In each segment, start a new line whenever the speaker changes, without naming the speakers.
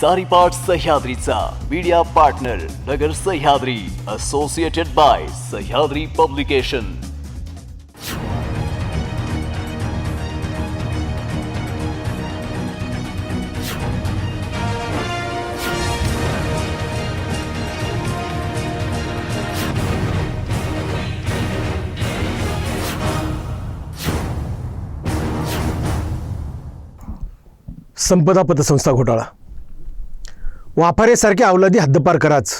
सारीपाट सह्याद्रीचा media partner Nagar Sahyadri associated by Sahyadri publication
Sampada पतसंस्था घोटाळा. वाफारेसारख्या अवलादी हद्दपार कराच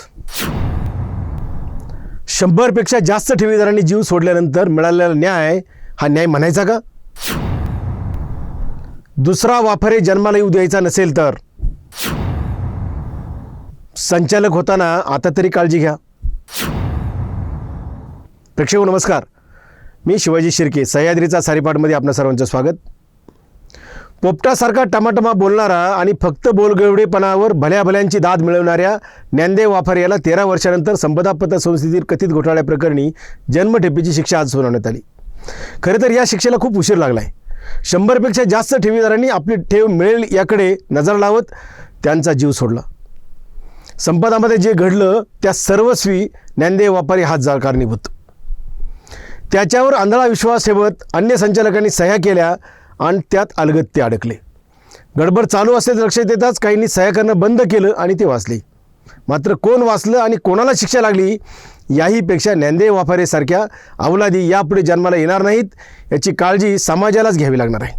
शंभरपेक्षा जास्त ठेवीदारांनी जीव सोडल्यानंतर मिळालेला न्याय हा न्याय म्हणायचा का? दुसरा वाफारे जन्माला येऊ द्यायचा नसेल तर? संचालक होताना आता तरी काळजी घ्या. प्रेक्षक नमस्कार. मी शिवाजी शिर्के सह्याद्रीचा सारीपाटमध्ये आपल्या सर्वांचं स्वागत. पोपटासारखा टमाटमा बोलणारा आणि फक्त बोलगवडेपणावर भल्या भल्यांची दाद मिळवणाऱ्या ज्ञानदेव वाफार याला तेरा वर्षानंतर संपदा पतसंस्थेतील कथित घोटाळ्याप्रकरणी जन्मठेपीची शिक्षा आज सुनावण्यात आली. खरं तर या शिक्षेला खूप उशीर लागला आहे शंभरपेक्षा जास्त ठेवीदारांनी आपली ठेव मिळेल याकडे नजर लावत त्यांचा जीव सोडला. संपदामध्ये जे घडलं त्या सर्वस्वी ज्ञानदेव वापारी हात जा कारणीभूत त्याच्यावर आंधळा विश्वास ठेवत अन्य संचालकांनी सह्या केल्या आणि त्यात अलगत्ते अडकले. गडबड चालू असल्याचं लक्षात येताच काहींनी सह्या करणं बंद केलं आणि ते वाचले. मात्र कोण वाचलं आणि कोणाला शिक्षा लागली याहीपेक्षा ज्ञानदेव वाफारेसारख्या अवलादी यापुढे जन्माला येणार नाहीत याची काळजी समाजालाच घ्यावी लागणार आहे.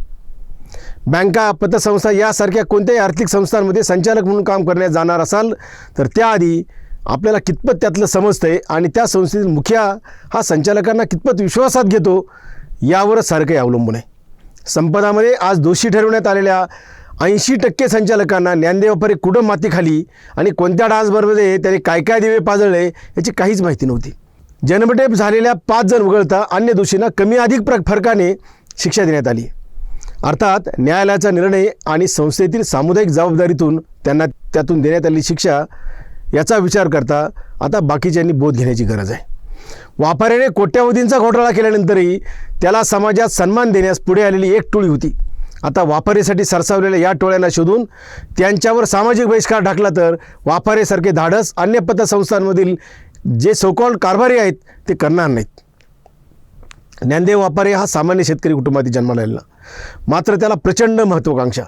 बँका पतसंस्था यासारख्या कोणत्याही आर्थिक संस्थांमध्ये संचालक म्हणून काम करण्यात जाणार असाल तर त्याआधी आपल्याला कितपत त्यातलं समजतंय आणि त्या संस्थेतील मुखिया हा संचालकांना कितपत विश्वासात घेतो यावरच सारखं अवलंबून आहे. संपदामध्ये आज दोषी ठरवण्यात आलेल्या ऐंशी टक्के संचालकांना ज्ञानदेव ज्ञानदेवापरे कुठं मातीखाली आणि कोणत्या डान्सबरमध्ये त्याने काय काय दिवे पाजळले याची काहीच माहिती नव्हती. जन्मटेप झालेल्या पाच जण वगळता अन्य दोषींना कमी अधिक प्र फरकाने शिक्षा देण्यात आली. अर्थात न्यायालयाचा निर्णय आणि संस्थेतील सामुदायिक जबाबदारीतून त्यांना त्यातून देण्यात आलेली शिक्षा याचा विचार करता आता बाकीच्यांनी बोध घेण्याची गरज आहे. वापाऱ्याने कोट्यावधींचा घोटाळा केल्यानंतरही त्याला समाजात सन्मान देण्यास पुढे आलेली एक टोळी होती. आता वापारीसाठी सरसावलेल्या या टोळ्यांना शोधून त्यांच्यावर सामाजिक बहिष्कार टाकला तर वापारेसारखे धाडस अन्य पतसंस्थांमधील जे सोकॉल कारभारी आहेत ते करणार नाहीत. ज्ञानदेव वापारे हा सामान्य शेतकरी कुटुंबातील जन्माला आलेला. मात्र त्याला प्रचंड महत्त्वाकांक्षा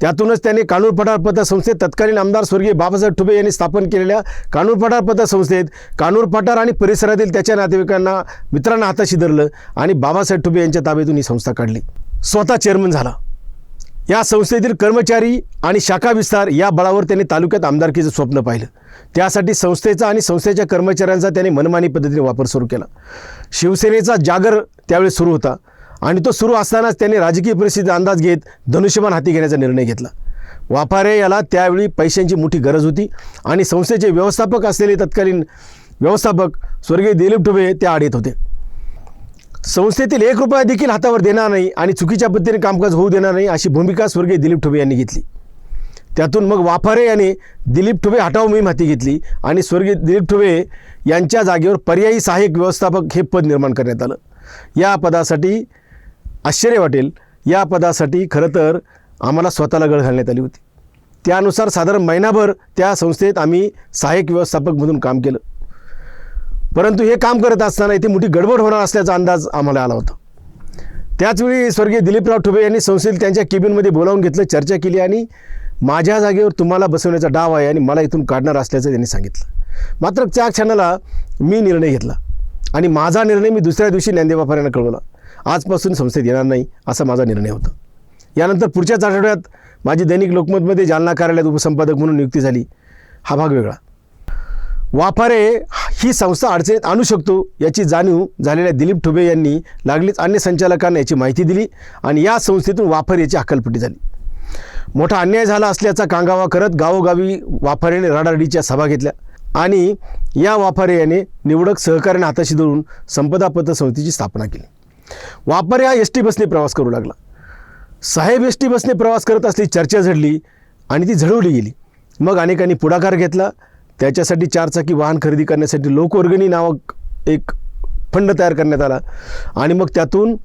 त्यातूनच त्याने कानूर पठार पतसंस्थेत तत्कालीन आमदार स्वर्गीय बाबासाहेब ठुबे यांनी स्थापन केलेल्या कानूर पठार पतसंस्थेत कानूर पठार आणि परिसरातील त्याच्या नातेवाईकांना मित्रांना हाताशी धरलं आणि बाबासाहेब ठुबे यांच्या ताब्यातून ही संस्था काढली. स्वतः चेअरमन झाला. या संस्थेतील कर्मचारी आणि शाखा विस्तार या बळावर त्यांनी तालुक्यात आमदारकीचं स्वप्न पाहिलं. त्यासाठी संस्थेचा आणि संस्थेच्या कर्मचाऱ्यांचा त्यांनी मनमानी पद्धतीने वापर सुरू केला. शिवसेनेचा जागर त्यावेळी सुरू होता. आणि तो सुरू असतानाच त्यांनी राजकीय परिस्थितीचा अंदाज घेत धनुष्यबाण हाती घेण्याचा निर्णय घेतला. वाफारे याला त्यावेळी पैशांची मोठी गरज होती आणि संस्थेचे व्यवस्थापक असलेले तत्कालीन व्यवस्थापक स्वर्गीय दिलीप ठुबे त्या आड येत होते. संस्थेतील एक रुपया देखील हातावर देणार नाही आणि चुकीच्या पद्धतीने कामकाज होऊ देणार नाही अशी भूमिका स्वर्गीय दिलीप ठुबे यांनी घेतली. त्यातून मग वाफारे याने दिलीप ठुबे हटाव मोहीम हाती घेतली आणि स्वर्गीय दिलीप ठुबे यांच्या जागेवर पर्यायी सहाय्यक व्यवस्थापक हे पद निर्माण करण्यात आलं. या पदासाठी आश्चर्य वाटेल. या पदासाठी खरं तर आम्हाला स्वतःला गळ घालण्यात आली होती. त्यानुसार साधारण महिनाभर त्या संस्थेत आम्ही सहाय्यक व्यवस्थापक म्हणून काम केलं. परंतु हे काम करत असताना इथे मोठी गडबड होणार असल्याचा अंदाज आम्हाला आला होता. त्याचवेळी स्वर्गीय दिलीपराव ठुबे यांनी संस्थेत त्यांच्या केबिनमध्ये बोलावून घेतलं चर्चा केली आणि माझ्या जागेवर तुम्हाला बसवण्याचा डाव आहे आणि मला इथून काढणार असल्याचं त्यांनी सांगितलं. मात्र त्या क्षणाला मी निर्णय घेतला आणि माझा निर्णय मी दुसऱ्या दिवशी ज्ञानदेवाफाऱ्यांना कळवला. आजपासून संस्थेत येणार नाही असा माझा निर्णय होता. यानंतर पुढच्याच आठवड्यात माझी दैनिक लोकमतमध्ये जालना कार्यालयात उपसंपादक म्हणून नियुक्ती झाली. हा भाग वेगळा. वाफारे ही संस्था अडचणीत आणू शकतो याची जाणीव झालेल्या दिलीप ठुबे यांनी लागलीच अन्य संचालकांना याची माहिती दिली आणि या संस्थेतून वाफर याची हक्कलपट्टी झाली. मोठा अन्याय झाला असल्याचा कांगावा करत गावोगावी वाफारेने राडारडीच्या सभा घेतल्या आणि या वाफारे याने निवडक सहकार्याने हाताशी धरून संपदा पतसंस्थेची स्थापना केली. वापर हा एस टी बसने प्रवास करू लागला. साहेब एस टी बसने प्रवास करत असली चर्चा झडली आणि ती झडवली गेली. मग अनेकांनी पुढाकार घेतला. त्याच्यासाठी चारचाकी वाहन खरेदी करण्यासाठी लोकवर्गणी नावक एक फंड तयार करण्यात आला. आणि मग त्यातून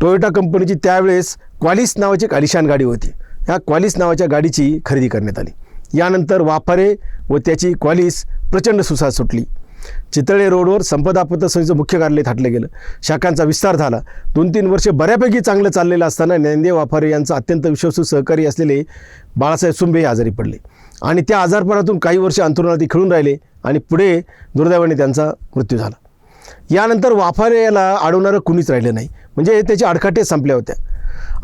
टोयोटा कंपनीची त्यावेळेस क्वालिस नावाची एक आलिशान गाडी होती. ह्या क्वालिस नावाच्या गाडीची खरेदी करण्यात आली. यानंतर वाफारे व त्याची क्वालिस प्रचंड सुसाद सुटली. चितळे रोडवर संपदा पतसंस्थेचं मुख्य कार्यालय थाटलं गेलं. शाखांचा विस्तार झाला. दोन तीन वर्षे बऱ्यापैकी चांगलं चाललेलं असताना ज्ञानदेव वाफारे यांचा अत्यंत विश्वासू सहकारी असलेले बाळासाहेब सुंबे हे आजारी पडले. आणि त्या आजारपणातून काही वर्ष अंतरुणात खेळून राहिले आणि पुढे दुर्दैवाने त्यांचा मृत्यू झाला. यानंतर वाफारे याला अडवणारं कुणीच राहिलं नाही. म्हणजे त्याचे आडकाटे संपल्या होत्या.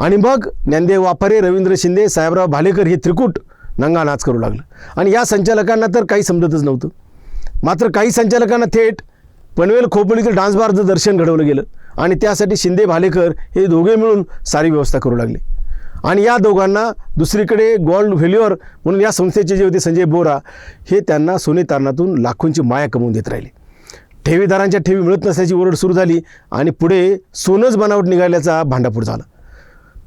आणि मग ज्ञानदेव वाफारे रवींद्र शिंदे साहेबराव भालेकर हे त्रिकूट नंगा नाच करू लागलं. आणि या संचालकांना तर काही समजतच नव्हतं. मात्र काही संचालकांना थेट पनवेल खोपोलीतील डान्स बारचं दर्शन घडवलं गेलं. आणि त्यासाठी शिंदे भालेकर हे दोघे मिळून सारी व्यवस्था करू लागले. आणि या दोघांना दुसरीकडे गोल्ड व्हॅल्युअर म्हणून या संस्थेचे जे होते संजय बोरा हे त्यांना सोने तारणातून लाखोंची माया कमवून देत राहिले. ठेवीदारांच्या ठेवी मिळत नसल्याची ओरड सुरू झाली आणि पुढे सोनंच बनावट निघाल्याचा भांडापूर झाला.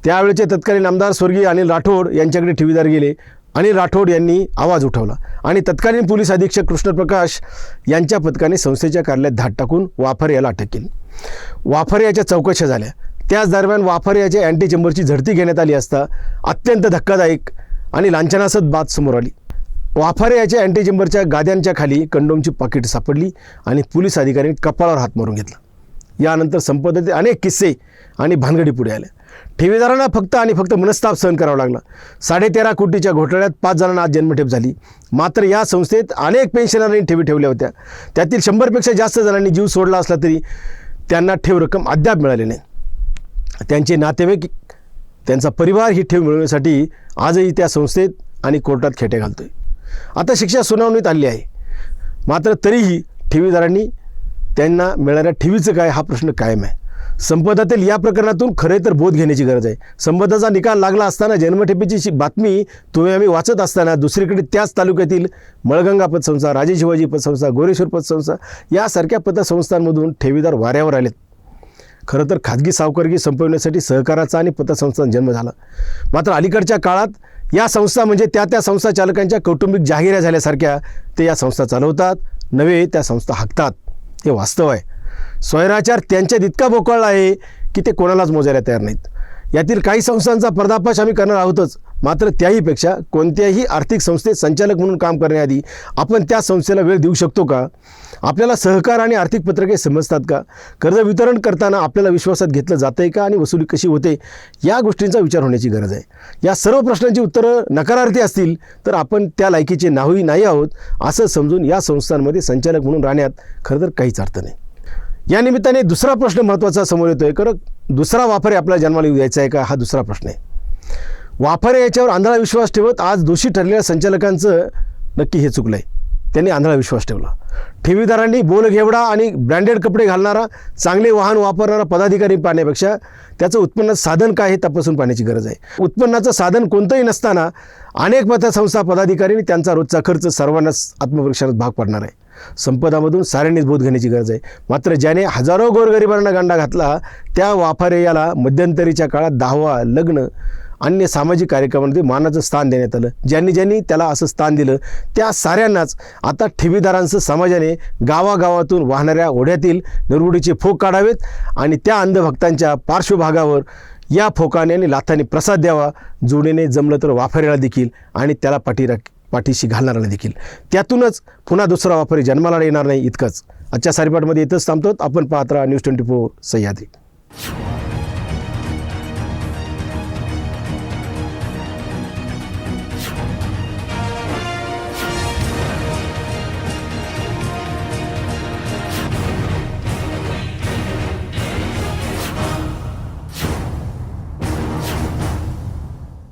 त्यावेळेचे तत्कालीन आमदार स्वर्गीय अनिल राठोड यांच्याकडे ठेवीदार गेले. आणि राठोड यांनी आवाज उठवला. आणि तत्कालीन पोलीस अधीक्षक कृष्णप्रकाश यांच्या पथकाने संस्थेच्या कार्यालयात धाड टाकून वाफर याला अटक केली. वाफर याच्या चौकशा झाल्या. त्याच दरम्यान वाफर याच्या अँटी चेंबरची झडती घेण्यात आली असता अत्यंत धक्कादायक आणि लांछनासद बात समोर आली. वाफारे याच्या अँटी चेंबरच्या गाद्यांच्या खाली कंडोमची पाकिट सापडली आणि पोलीस अधिकाऱ्यांनी कपाळावर हात मारून घेतला. यानंतर संपदेचे अनेक किस्से आणि भानगडी पुढे आल्या. ठेवीदारांना फक्त आणि फक्त मनस्ताप सहन करावा लागला. साडेतेरा कोटीच्या घोटाळ्यात पाच जणांना आज जन्मठेप झाली. मात्र या संस्थेत अनेक पेन्शनरांनी ठेवी ठेवल्या होत्या. त्यातील शंभरपेक्षा जास्त जणांनी जीव सोडला असला तरी त्यांना ठेव रक्कम अद्याप मिळाली नाही. त्यांचे नातेवाईक त्यांचा परिवार ही ठेव मिळवण्यासाठी आजही त्या संस्थेत आणि कोर्टात खेटे घालतोय. आता शिक्षा सुनावणीत आली आहे. मात्र तरीही ठेवीदारांनी त्यांना मिळणाऱ्या ठेवीचं काय हा प्रश्न कायम आहे. संपदातील या प्रकरणातून खरे तर बोध घेण्याची गरज आहे. संपदाचा निकाल लागला असताना जन्मठेपीची बातमी तुम्ही आम्ही वाचत असताना दुसरीकडे त्याच तालुक्यातील मळगंगा पतसंस्था राजे शिवाजी पतसंस्था गोरेश्वर पतसंस्था यासारख्या पतसंस्थांमधून ठेवीदार वाऱ्यावर आलेत. खरं तर खाजगी सावकारगी संपवण्यासाठी सहकाराचा आणि पतसंस्थांचा जन्म झाला. मात्र अलीकडच्या काळात या संस्था म्हणजे त्या त्या संस्था चालकांच्या कौटुंबिक जाहिऱ्या झाल्यासारख्या ते या संस्था चालवतात नव्हे त्या संस्था हाकतात. हे वास्तव आहे. स्वैराचार त्यांच्यात इतका बोकळला आहे की ते कोणालाच मोजायला तयार नाहीत. यातील काही संस्थांचा पर्दाफाश आम्ही करणार आहोतच. मात्र त्याहीपेक्षा कोणत्याही आर्थिक संस्थेत संचालक म्हणून काम करण्याआधी आपण त्या संस्थेला वेळ देऊ शकतो का? आपल्याला सहकार आणि आर्थिक पत्रके समजतात का? कर्ज वितरण करताना आपल्याला विश्वासात घेतलं जातं आहे का आणि वसुली कशी होते? या गोष्टींचा विचार होण्याची गरज आहे. या सर्व प्रश्नांची उत्तरं नकारार्थी असतील तर आपण त्या लायकीचे नाहूही नाही आहोत असं समजून या संस्थांमध्ये संचालक म्हणून राहण्यात खरं तर काहीच अर्थ नाही. या निमित्ताने दुसरा प्रश्न महत्त्वाचा समोर येतोय. कारण दुसरा वापर आपल्या जन्माला येऊ द्यायचा आहे का? हा दुसरा प्रश्न आहे. वाफारे याच्यावर आंधळा विश्वास ठेवत आज दोषी ठरलेल्या संचालकांचं नक्की हे चुकलं आहे त्यांनी आंधळा विश्वास ठेवला. ठेवीदारांनी बोल घेवडा आणि ब्रँडेड कपडे घालणारा चांगले वाहन वापरणारा पदाधिकारी पाहण्यापेक्षा त्याचं उत्पन्नाचं साधन काय हे तपासून पाहण्याची गरज आहे. उत्पन्नाचं साधन कोणतंही नसताना अनेक पतसंस्था पदाधिकाऱ्यांनी त्यांचा रोजचा खर्च सर्वांनाच आत्मपरीक्षणात भाग पडणार आहे. संपदामधून साऱ्यांनीच बोध घेण्याची गरज आहे. मात्र ज्याने हजारो गोरगरिबांना गांडा घातला त्या वाफारे याला मध्यंतरीच्या काळात दहावा लग्न अन्य सामाजिक कार्यक्रमामध्ये मानाचं स्थान देण्यात आलं. ज्यांनी ज्यांनी त्याला असं स्थान दिलं त्या साऱ्यांनाच आता ठेवीदारांचं समाजाने गावागावातून वाहणाऱ्या ओढ्यातील निरगुडीचे फोक काढावेत आणि त्या अंधभक्तांच्या पार्श्वभागावर या फोकाने आणि लाथाने प्रसाद द्यावा. जोडीने जमलं तर वाफाऱ्याला देखील आणि त्याला पाठी पाठीशी पाठीशी नाही देखील. त्यातूनच पुन्हा दुसरा वापरी जन्माला येणार नाही इतकंच. आजच्या सारीपाटमध्ये इथंच थांबतो आपण पाहत राहा न्यूज ट्वेंटी फोर सह्याद्री.